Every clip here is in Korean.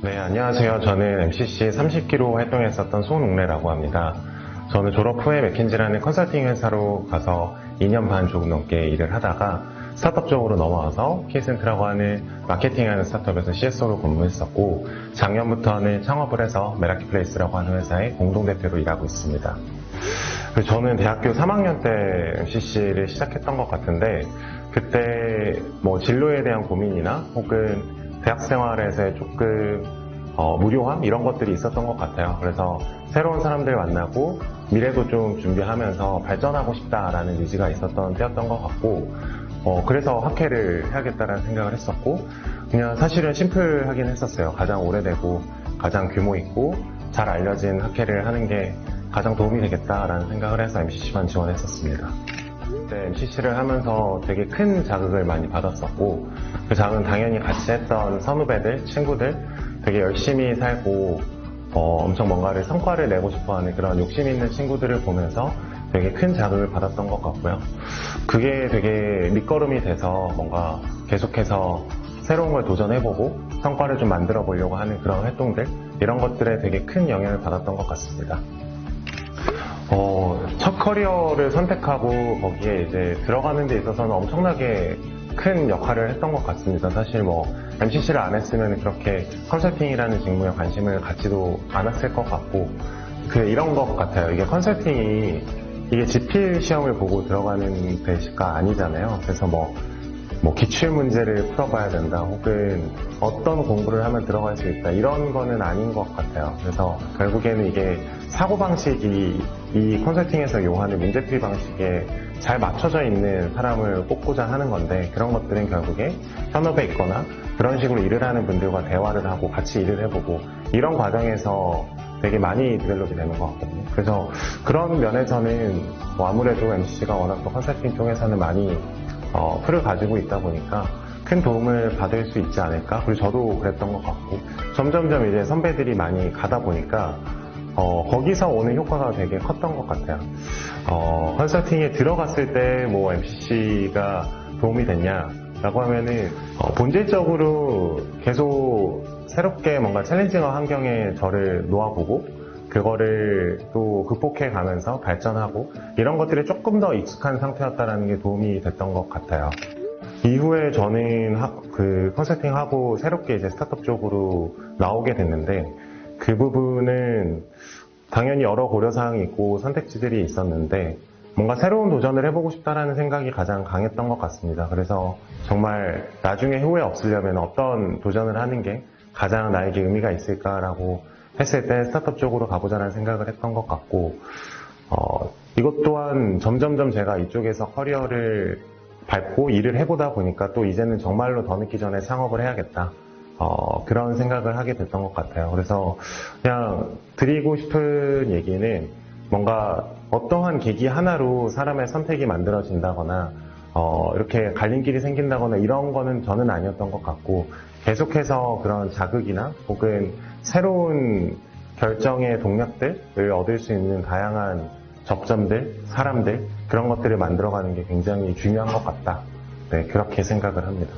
네, 안녕하세요. 저는 MCC 30기로 활동했었던 손웅래라고 합니다. 저는 졸업 후에 맥킨지라는 컨설팅 회사로 가서 2년 반 조금 넘게 일을 하다가 스타트업 쪽으로 넘어와서 키센트라고 하는 마케팅하는 스타트업에서 CSO로 근무했었고 작년부터는 창업을 해서 메라키플레이스라고 하는 회사의 공동대표로 일하고 있습니다. 저는 대학교 3학년 때 MCC를 시작했던 것 같은데 그때 뭐 진로에 대한 고민이나 혹은 대학 생활에서의 조금 어, 무료함 이런 것들이 있었던 것 같아요. 그래서 새로운 사람들 만나고 미래도 좀 준비하면서 발전하고 싶다라는 의지가 있었던 때였던 것 같고 어, 그래서 학회를 해야겠다라는 생각을 했었고 그냥 사실은 심플하긴 했었어요. 가장 오래되고 가장 규모 있고 잘 알려진 학회를 하는 게 가장 도움이 되겠다라는 생각을 해서 MCC만 지원했었습니다. 네, MCC를 하면서 되게 큰 자극을 많이 받았었고 그 자극은 당연히 같이 했던 선후배들, 친구들 되게 열심히 살고 어, 엄청 뭔가를 성과를 내고 싶어하는 그런 욕심 있는 친구들을 보면서 되게 큰 자극을 받았던 것 같고요. 그게 되게 밑거름이 돼서 뭔가 계속해서 새로운 걸 도전해보고 성과를 좀 만들어 보려고 하는 그런 활동들 이런 것들에 되게 큰 영향을 받았던 것 같습니다. 어, 첫 커리어를 선택하고 거기에 이제 들어가는 데 있어서는 엄청나게 큰 역할을 했던 것 같습니다. 사실 뭐 MCC를 안 했으면 그렇게 컨설팅이라는 직무에 관심을 갖지도 않았을 것 같고 그 이런 것 같아요. 이게 컨설팅이 이게 지필 시험을 보고 들어가는 대시가 아니잖아요. 그래서 뭐, 뭐 기출 문제를 풀어봐야 된다 혹은 어떤 공부를 하면 들어갈 수 있다 이런 거는 아닌 것 같아요. 그래서 결국에는 이게 사고방식이 이 컨설팅에서 요하는 문제풀이 방식에 잘 맞춰져 있는 사람을 뽑고자 하는 건데 그런 것들은 결국에 현업에 있거나 그런 식으로 일을 하는 분들과 대화를 하고 같이 일을 해보고 이런 과정에서 되게 많이 디벨롭이 되는 것 같거든요. 그래서 그런 면에서는 뭐 아무래도 MCC가 워낙 또 컨설팅 쪽에서는 많이 어, 풀을 가지고 있다 보니까 큰 도움을 받을 수 있지 않을까? 그리고 저도 그랬던 것 같고 점점점 이제 선배들이 많이 가다 보니까 어, 거기서 오는 효과가 되게 컸던 것 같아요. 어, 컨설팅에 들어갔을 때 뭐 MCC가 도움이 됐냐 라고 하면은 어, 본질적으로 계속 새롭게 뭔가 챌린징한 환경에 저를 놓아보고 그거를 또 극복해 가면서 발전하고 이런 것들이 조금 더 익숙한 상태였다는 게 도움이 됐던 것 같아요. 이후에 저는 하- 그 컨설팅 하고 새롭게 이제 스타트업 쪽으로 나오게 됐는데 그 부분은 당연히 여러 고려사항이 있고 선택지들이 있었는데 뭔가 새로운 도전을 해보고 싶다라는 생각이 가장 강했던 것 같습니다. 그래서 정말 나중에 후회 없으려면 어떤 도전을 하는 게 가장 나에게 의미가 있을까라고 했을 때 스타트업 쪽으로 가보자는 생각을 했던 것 같고 어, 이것 또한 점점점 제가 이쪽에서 커리어를 밟고 일을 해보다 보니까 또 이제는 정말로 더 늦기 전에 창업을 해야겠다. 어, 그런 생각을 하게 됐던 것 같아요. 그래서 그냥 드리고 싶은 얘기는 뭔가 어떠한 계기 하나로 사람의 선택이 만들어진다거나 어, 이렇게 갈림길이 생긴다거나 이런 거는 저는 아니었던 것 같고 계속해서 그런 자극이나 혹은 새로운 결정의 동력들을 얻을 수 있는 다양한 접점들, 사람들 그런 것들을 만들어가는 게 굉장히 중요한 것 같다. 네, 그렇게 생각을 합니다.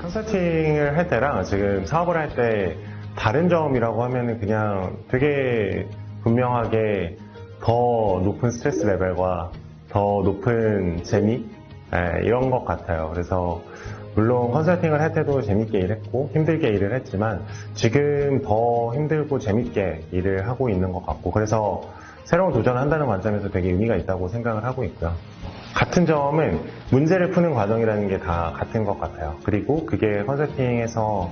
컨설팅을 할 때랑 지금 사업을 할 때 다른 점이라고 하면은 그냥 되게 분명하게 더 높은 스트레스 레벨과 더 높은 재미 예, 이런 것 같아요. 그래서 물론 컨설팅을 할 때도 재밌게 일했고 힘들게 일을 했지만 지금 더 힘들고 재밌게 일을 하고 있는 것 같고 그래서 새로운 도전을 한다는 관점에서 되게 의미가 있다고 생각을 하고 있고요. 같은 점은 문제를 푸는 과정이라는 게 다 같은 것 같아요. 그리고 그게 컨설팅에서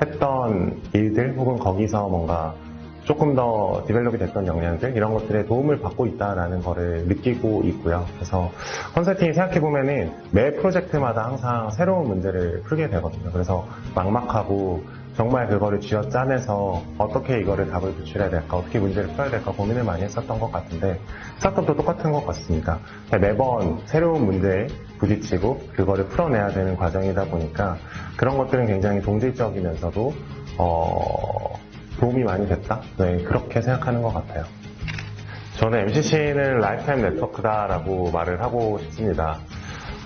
했던 일들 혹은 거기서 뭔가 조금 더 디벨롭이 됐던 역량들 이런 것들에 도움을 받고 있다라는 거를 느끼고 있고요. 그래서 컨설팅이 생각해 보면은 매 프로젝트마다 항상 새로운 문제를 풀게 되거든요. 그래서 막막하고 정말 그거를 쥐어 짜내서 어떻게 이거를 답을 도출해야 될까, 어떻게 문제를 풀어야 될까 고민을 많이 했었던 것 같은데 스타트업도 똑같은 것 같습니다. 매번 새로운 문제에 부딪히고 그거를 풀어내야 되는 과정이다 보니까 그런 것들은 굉장히 동질적이면서도 어, 도움이 많이 됐다? 네, 그렇게 생각하는 것 같아요. 저는 MCC는 라이프타임 네트워크다라고 말을 하고 싶습니다.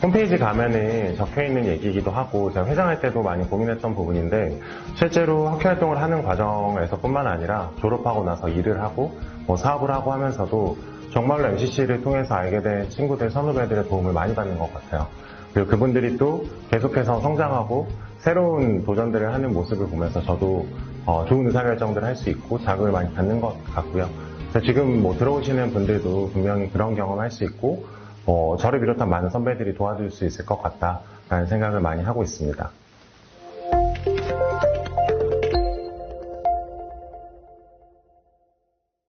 홈페이지 가면은 적혀 있는 얘기이기도 하고 제가 회장할 때도 많이 고민했던 부분인데 실제로 학교 활동을 하는 과정에서 뿐만 아니라 졸업하고 나서 일을 하고 뭐 사업을 하고 하면서도 정말로 MCC를 통해서 알게 된 친구들, 선후배들의 도움을 많이 받는 것 같아요. 그리고 그분들이 또 계속해서 성장하고 새로운 도전들을 하는 모습을 보면서 저도 어, 좋은 의사결정들을 할 수 있고 자극을 많이 받는 것 같고요. 그래서 지금 뭐 들어오시는 분들도 분명히 그런 경험할 수 있고 어, 저를 비롯한 많은 선배들이 도와줄 수 있을 것 같다라는 생각을 많이 하고 있습니다.